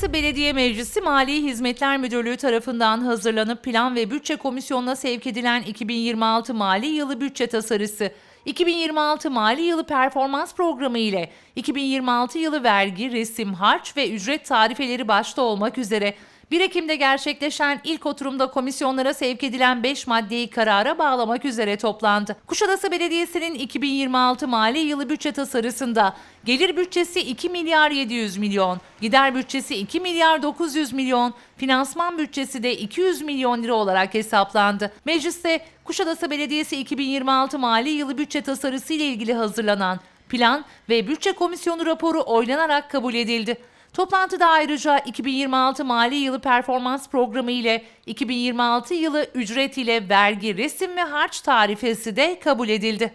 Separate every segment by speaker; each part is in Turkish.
Speaker 1: Kuşadası Belediye Meclisi Mali Hizmetler Müdürlüğü tarafından hazırlanıp Plan ve Bütçe Komisyonu'na sevk edilen 2026 mali yılı bütçe tasarısı, 2026 mali yılı performans programı ile 2026 yılı vergi, resim, harç ve ücret tarifeleri başta olmak üzere 1 Ekim'de gerçekleşen ilk oturumda komisyonlara sevk edilen 5 maddeyi karara bağlamak üzere toplandı. Kuşadası Belediyesi'nin 2026 mali yılı bütçe tasarısında gelir bütçesi 2 milyar 700 milyon, gider bütçesi 2 milyar 900 milyon, finansman bütçesi de 200 milyon lira olarak hesaplandı. Mecliste Kuşadası Belediyesi 2026 mali yılı bütçe tasarısı ile ilgili hazırlanan Plan ve Bütçe Komisyonu raporu oylanarak kabul edildi. Toplantıda ayrıca 2026 mali yılı performans programı ile 2026 yılı ücret ile vergi, resim ve harç tarifesi de kabul edildi.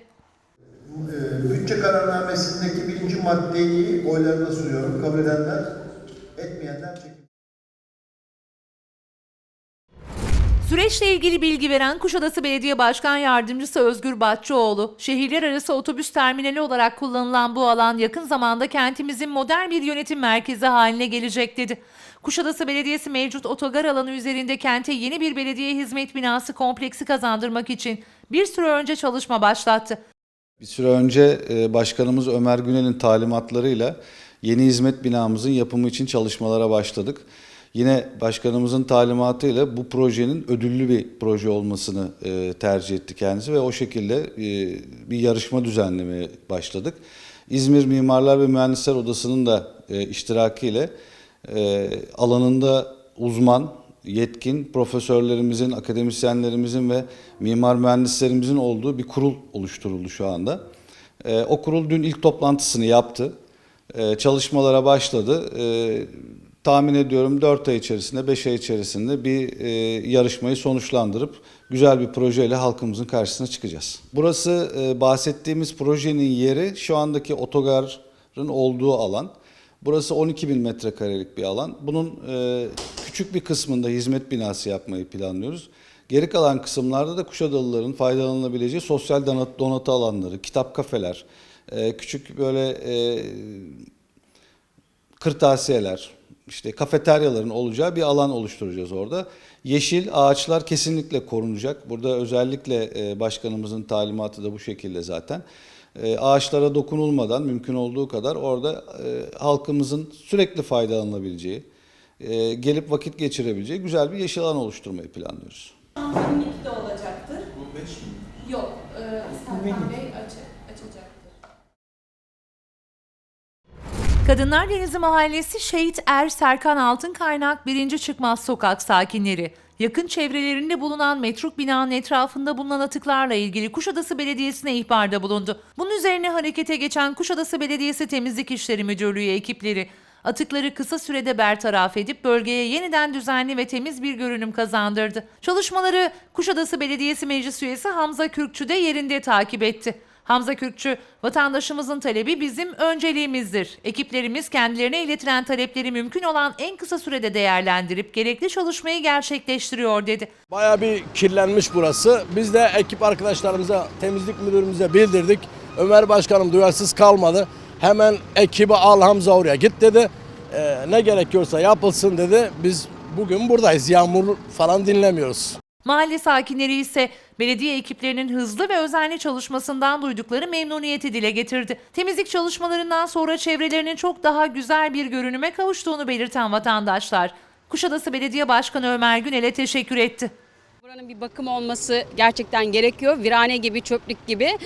Speaker 2: Bütçe kararnamesindeki birinci maddeyi oylarına sunuyorum. Kabul edenler, etmeyenler
Speaker 1: Süreçle ilgili bilgi veren Kuşadası Belediye Başkan Yardımcısı Özgür Batçıoğlu, şehirler arası otobüs terminali olarak kullanılan bu alan yakın zamanda kentimizin modern bir yönetim merkezi haline gelecek dedi. Kuşadası Belediyesi mevcut otogar alanı üzerinde kente yeni bir belediye hizmet binası kompleksi kazandırmak için bir süre önce çalışma başlattı.
Speaker 3: Bir süre önce e, Başkanımız Ömer Günel'in talimatlarıyla yeni hizmet binamızın yapımı için çalışmalara başladık. Yine başkanımızın talimatıyla bu projenin ödüllü bir proje olmasını e, tercih etti kendisi ve o şekilde e, bir yarışma düzenlemeye başladık. İzmir Mimarlar ve Mühendisler Odası'nın da e, iştirakiyle e, alanında uzman, yetkin profesörlerimizin, akademisyenlerimizin ve mimar mühendislerimizin olduğu bir kurul oluşturuldu şu anda. E, o kurul dün ilk toplantısını yaptı. E, çalışmalara başladı. E, tahmin ediyorum 4 ay içerisinde, 5 ay içerisinde bir e, yarışmayı sonuçlandırıp güzel bir projeyle halkımızın karşısına çıkacağız. Burası e, bahsettiğimiz projenin yeri şu andaki otogarın olduğu alan. Burası 12 bin metrekarelik bir alan. Bunun e, küçük bir kısmında hizmet binası yapmayı planlıyoruz. Geri kalan kısımlarda da Kuşadalıların faydalanabileceği sosyal donat- donatı alanları, kitap kafeler, e, küçük böyle e, kırtasiyeler, işte kafeteryaların olacağı bir alan oluşturacağız orada. Yeşil ağaçlar kesinlikle korunacak. Burada özellikle e, başkanımızın talimatı da bu şekilde zaten. E, Ağaçlara dokunulmadan mümkün olduğu kadar orada e, halkımızın sürekli faydalanabileceği, gelip vakit geçirebileceği güzel bir yeşil alan oluşturmayı planlıyoruz.
Speaker 4: Klinik de olacaktır. Bu 5 mi? Yok. E,
Speaker 1: Kadınlar Denizi Mahallesi Şehit Er Serkan Altın Kaynak 1. Çıkmaz Sokak sakinleri. Yakın çevrelerinde bulunan metruk binanın etrafında bulunan atıklarla ilgili Kuşadası Belediyesi'ne ihbarda bulundu. Bunun üzerine harekete geçen Kuşadası Belediyesi Temizlik İşleri Müdürlüğü ekipleri atıkları kısa sürede bertaraf edip bölgeye yeniden düzenli ve temiz bir görünüm kazandırdı. Çalışmaları Kuşadası Belediyesi Meclis Üyesi Hamza Kürkçü de yerinde takip etti. Hamza Kürkçü, vatandaşımızın talebi bizim önceliğimizdir. Ekiplerimiz kendilerine iletilen talepleri mümkün olan en kısa sürede değerlendirip gerekli çalışmayı gerçekleştiriyor dedi.
Speaker 5: Bayağı bir kirlenmiş burası. Biz de ekip arkadaşlarımıza, temizlik müdürümüze bildirdik. Ömer Başkanım duyarsız kalmadı. Hemen ekibi al Hamza oraya git dedi. Ee, ne gerekiyorsa yapılsın dedi. Biz bugün buradayız. Yağmur falan dinlemiyoruz.
Speaker 1: Mahalle sakinleri ise belediye ekiplerinin hızlı ve özenli çalışmasından duydukları memnuniyeti dile getirdi. Temizlik çalışmalarından sonra çevrelerinin çok daha güzel bir görünüme kavuştuğunu belirten vatandaşlar, Kuşadası Belediye Başkanı Ömer Günel'e teşekkür etti.
Speaker 6: Buranın bir bakım olması gerçekten gerekiyor. Virane gibi, çöplük gibi.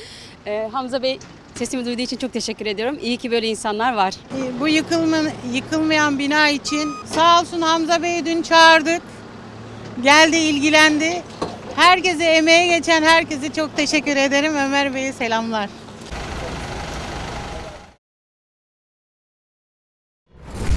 Speaker 6: Ee, Hamza Bey sesimi duyduğu için çok teşekkür ediyorum. İyi ki böyle insanlar var.
Speaker 7: Bu yıkılma, yıkılmayan bina için sağ olsun Hamza Bey'i dün çağırdık. Geldi ilgilendi. Herkese emeğe geçen herkese çok teşekkür ederim. Ömer Bey'e selamlar.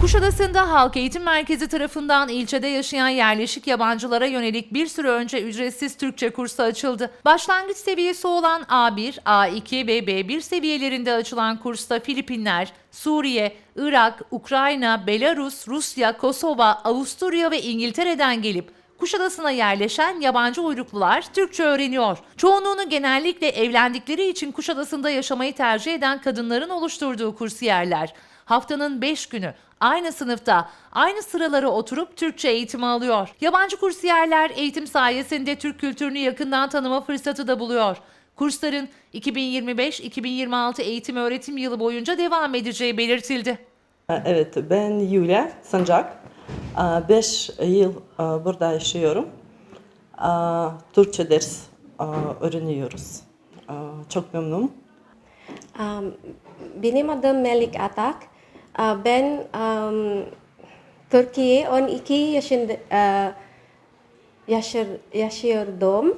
Speaker 1: Kuşadası'nda Halk Eğitim Merkezi tarafından ilçede yaşayan yerleşik yabancılara yönelik bir süre önce ücretsiz Türkçe kursu açıldı. Başlangıç seviyesi olan A1, A2 ve B1 seviyelerinde açılan kursta Filipinler, Suriye, Irak, Ukrayna, Belarus, Rusya, Kosova, Avusturya ve İngiltere'den gelip Kuşadası'na yerleşen yabancı uyruklular Türkçe öğreniyor. Çoğunluğunu genellikle evlendikleri için Kuşadası'nda yaşamayı tercih eden kadınların oluşturduğu kursiyerler. haftanın 5 günü aynı sınıfta aynı sıralara oturup Türkçe eğitimi alıyor. Yabancı kursiyerler eğitim sayesinde Türk kültürünü yakından tanıma fırsatı da buluyor. Kursların 2025-2026 eğitim öğretim yılı boyunca devam edeceği belirtildi.
Speaker 8: Evet, ben Yulia Sancak. 5 yıl e, burada yaşıyorum. E, Türkçe ders e, öğreniyoruz. E, Çok memnunum.
Speaker 9: Um, benim adım Melik Atak. Ben um, Türkiye 12 yaşında uh, yaşır, yaşıyordum.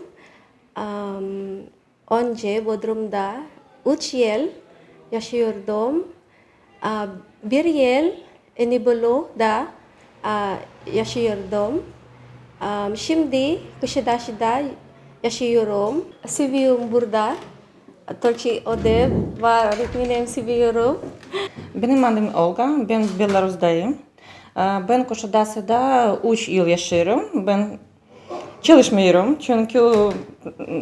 Speaker 9: Um, önce Bodrum'da 3 yıl yaşıyordum. Bir yıl Enibolu'da yaşıyordum. Um, şimdi Kuşadası'da yaşıyorum. Seviyorum burada. Türkçe ödev var. Öğretmenim seviyorum.
Speaker 10: Benim adım Olga, ben Belarus'dayım. Ee, Ben Kuşadası'da 3 yıl yaşıyorum. Ben çalışmıyorum çünkü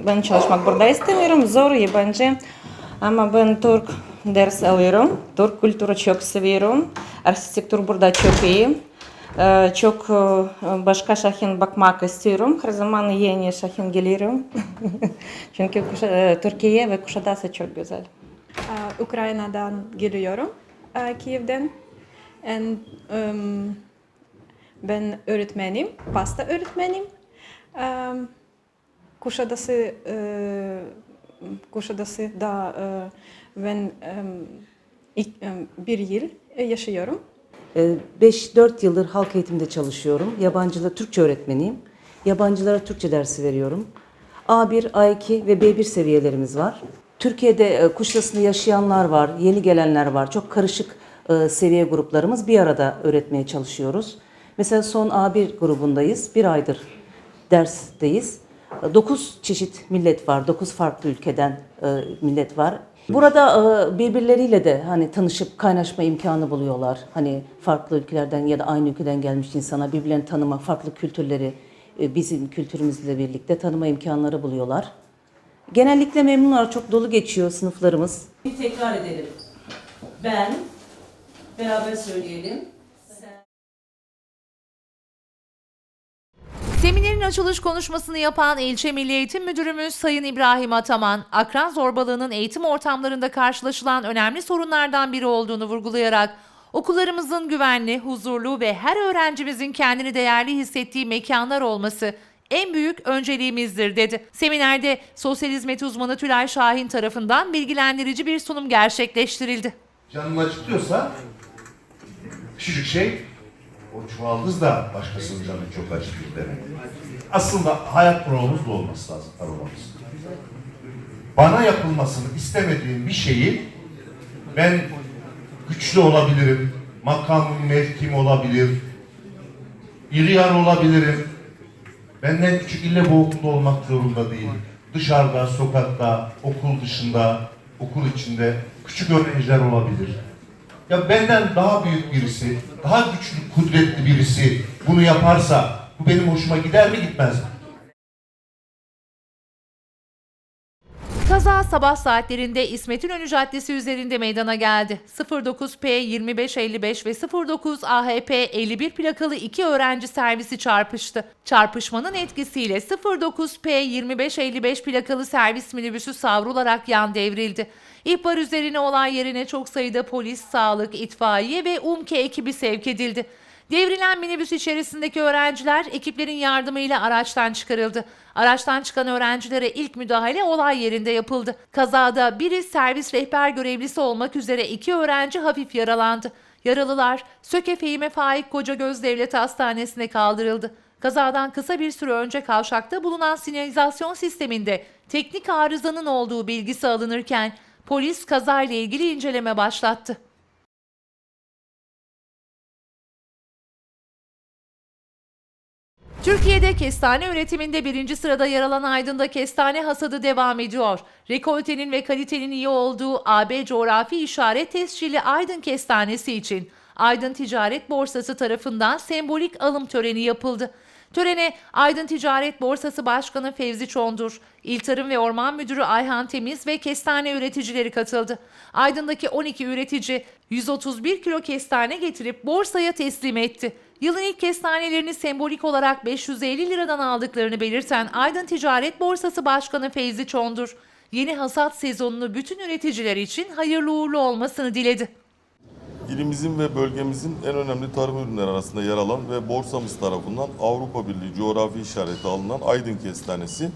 Speaker 10: ben çalışmak burada istemiyorum. Zor bence. Ama ben Türk ders alıyorum. Türk kültürü çok seviyorum. Architektür burada çok iyi. Çok başka şehrin bakmak istiyorum. Her zaman yeni şehrin geliyorum. çünkü Türkiye ve Kuşadası çok güzel.
Speaker 11: Ukrayna'dan geliyorum, Kiev'den. And, um, ben öğretmenim, pasta öğretmenim. Um, Kuşadası, e, Kuşadası'da e, ben um, bir yıl yaşıyorum.
Speaker 12: 5-4 yıldır halk eğitimde çalışıyorum. Yabancılara Türkçe öğretmeniyim. Yabancılara Türkçe dersi veriyorum. A1, A2 ve B1 seviyelerimiz var. Türkiye'de e, Kuşadası'nda yaşayanlar var, yeni gelenler var. Çok karışık e, seviye gruplarımız bir arada öğretmeye çalışıyoruz. Mesela son A1 grubundayız. Bir aydır dersteyiz. 9 çeşit millet var, 9 farklı ülkeden e, millet var. Burada e, birbirleriyle de hani tanışıp kaynaşma imkanı buluyorlar. Hani farklı ülkelerden ya da aynı ülkeden gelmiş insana birbirlerini tanıma, farklı kültürleri e, bizim kültürümüzle birlikte tanıma imkanları buluyorlar. Genellikle memnunlar, çok dolu geçiyor sınıflarımız. Bir tekrar edelim. Ben, beraber söyleyelim.
Speaker 1: Seminerin açılış konuşmasını yapan İlçe Milli Eğitim Müdürümüz Sayın İbrahim Ataman, akran zorbalığının eğitim ortamlarında karşılaşılan önemli sorunlardan biri olduğunu vurgulayarak okullarımızın güvenli, huzurlu ve her öğrencimizin kendini değerli hissettiği mekanlar olması en büyük önceliğimizdir dedi. Seminerde sosyal hizmet uzmanı Tülay Şahin tarafından bilgilendirici bir sunum gerçekleştirildi.
Speaker 13: Canın acıtıyorsa küçücük şey o çuvaldız da başkasının canını çok acıtır demek. Aslında hayat provamız bu olması lazım provamız. Bana yapılmasını istemediğim bir şeyi ben güçlü olabilirim, makamım mevkim olabilir, iri yarı olabilirim. Benden küçük ille bu okulda olmak zorunda değil. Dışarıda, sokakta, okul dışında, okul içinde küçük öğrenciler olabilir. Ya benden daha büyük birisi, daha güçlü, kudretli birisi bunu yaparsa bu benim hoşuma gider mi gitmez mi?
Speaker 1: Kaza sabah saatlerinde İsmet İnönü Caddesi üzerinde meydana geldi. 09P 2555 ve 09 AHP 51 plakalı iki öğrenci servisi çarpıştı. Çarpışmanın etkisiyle 09P 2555 plakalı servis minibüsü savrularak yan devrildi. İhbar üzerine olay yerine çok sayıda polis, sağlık, itfaiye ve UMKE ekibi sevk edildi. Devrilen minibüs içerisindeki öğrenciler ekiplerin yardımıyla araçtan çıkarıldı. Araçtan çıkan öğrencilere ilk müdahale olay yerinde yapıldı. Kazada biri servis rehber görevlisi olmak üzere iki öğrenci hafif yaralandı. Yaralılar Söke Fehime Faik Kocagöz Devlet Hastanesi'ne kaldırıldı. Kazadan kısa bir süre önce kavşakta bulunan sinyalizasyon sisteminde teknik arızanın olduğu bilgisi alınırken polis kazayla ilgili inceleme başlattı. Türkiye'de kestane üretiminde birinci sırada yer alan Aydın'da kestane hasadı devam ediyor. Rekoltenin ve kalitenin iyi olduğu AB coğrafi işaret tescilli Aydın kestanesi için Aydın Ticaret Borsası tarafından sembolik alım töreni yapıldı. Törene Aydın Ticaret Borsası Başkanı Fevzi Çondur, İl Tarım ve Orman Müdürü Ayhan Temiz ve kestane üreticileri katıldı. Aydın'daki 12 üretici 131 kilo kestane getirip borsaya teslim etti. Yılın ilk kestanelerini sembolik olarak 550 liradan aldıklarını belirten Aydın Ticaret Borsası Başkanı Feyzi Çondur, yeni hasat sezonunu bütün üreticiler için hayırlı uğurlu olmasını diledi.
Speaker 14: İlimizin ve bölgemizin en önemli tarım ürünleri arasında yer alan ve borsamız tarafından Avrupa Birliği coğrafi işareti alınan Aydın kestanesi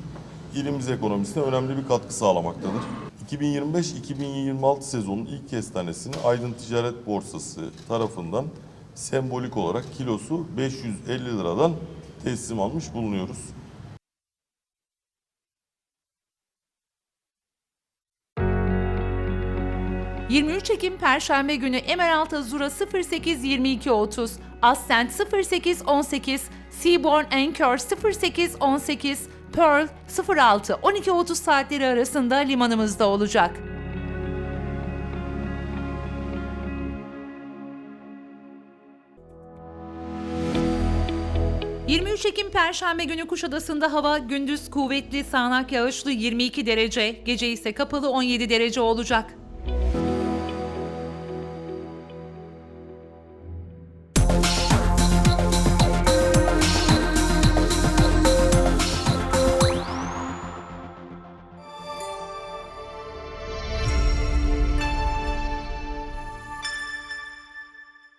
Speaker 14: ilimiz ekonomisine önemli bir katkı sağlamaktadır. 2025-2026 sezonun ilk kestanesini Aydın Ticaret Borsası tarafından sembolik olarak kilosu 550 liradan teslim almış bulunuyoruz.
Speaker 1: ...23 Ekim Perşembe günü Emerald Azura 082230, Ascent 0818, Seaborn Anchor 0818, Pearl 06 12.30 saatleri arasında limanımızda olacak. ...23 Ekim Perşembe günü Kuşadası'nda hava gündüz kuvvetli sağanak yağışlı 22 derece, gece ise kapalı 17 derece olacak.